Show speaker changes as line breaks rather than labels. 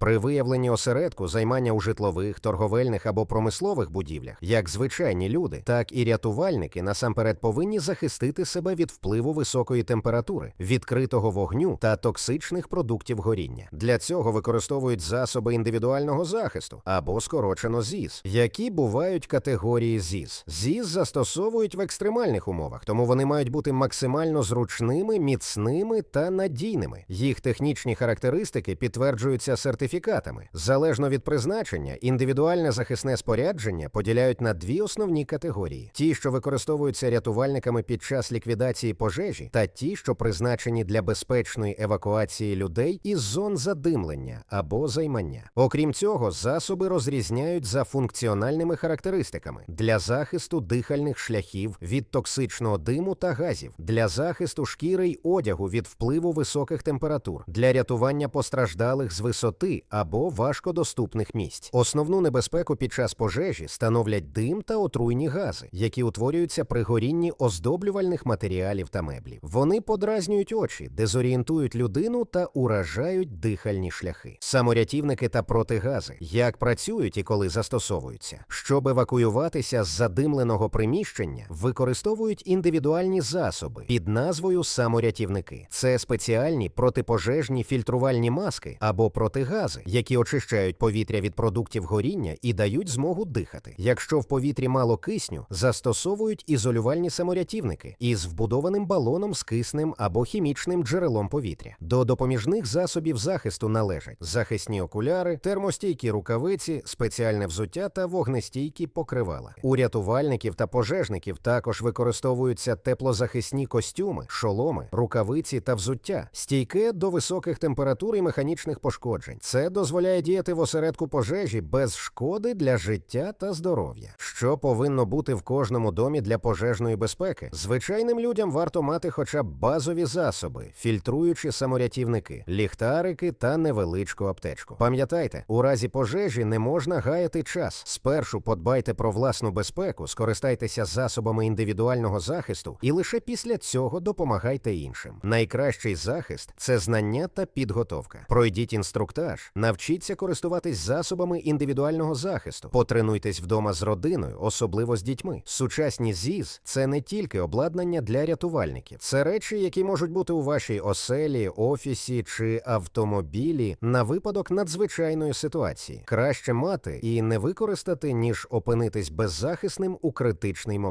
При виявленні осередку займання у житлових, торговельних або промислових будівлях, як звичайні люди, так і рятувальники насамперед повинні захистити себе від впливу високої температури, відкритого вогню та токсичних продуктів горіння. Для цього використовують засоби індивідуального захисту або скорочено ЗІЗ, які бувають категорії ЗІЗ. ЗІЗ застосовують в екстремальних умовах, тому вони мають бути максимально зручними, міцними та надійними. Їх технічні характеристики підтверджуються сертифікатами. Залежно від призначення, індивідуальне захисне спорядження поділяють на дві основні категорії: ті, що використовуються рятувальниками під час ліквідації пожежі, та ті, що призначені для безпечної евакуації людей із зон задимлення або займання. Окрім цього, засоби розрізняють за функціональними характеристиками для захисту дихальних шляхів від токсичного диму та газів, для захисту шкіри й одягу від впливу високих температур, для рятування постраждалих з висоти або важкодоступних місць. Основну небезпеку під час пожежі становлять дим та отруйні гази, які утворюються при горінні оздоблювальних матеріалів та меблів. Вони подразнюють очі, дезорієнтують людину та уражають дихальні шляхи. Саморятівники та протигази як працюють і коли застосовуються. Щоб евакуюватися з задимленого приміщення, використовують індивідуальні засоби під назвою саморятівники. Це спеціальні протипожежні фільтрувальні маски або протигази, які очищають повітря від продуктів горіння і дають змогу дихати. Якщо в повітрі мало кисню, застосовують ізолювальні саморятівники із вбудованим балоном з киснем або хімічним джерелом повітря. До допоміжних засобів захисту належать захисні окуляри, термостійкі рукавиці, спеціальне взуття та вогнестійкі покривала. У рятувальників та пожежників також використовуються теплозахисні костюми, шоломи, рукавиці та взуття, стійке до високих температур і механічних пошкоджень. Це дозволяє діяти в осередку пожежі без шкоди для життя та здоров'я. Що повинно бути в кожному домі для пожежної безпеки? Звичайним людям варто мати хоча б базові засоби, фільтруючі саморятівники, ліхтарики та невеличку аптечку. Пам'ятайте, у разі пожежі не можна гаяти час. Спершу подбайте про власну безпеку, скористайтеся засобами індивідуального захисту, і лише після цього допомагайте іншим. Найкращий захист це знання та підготовка. Пройдіть інструктаж, навчіться користуватись засобами індивідуального захисту, потренуйтесь вдома з родиною, особливо з дітьми. Сучасні ЗІЗ це не тільки обладнання для рятувальників, це речі, які можуть бути у вашій оселі, офісі чи автомобілі на випадок надзвичайної ситуації. Краще мати і не використати, ніж опинитись беззахисним у критичний момент.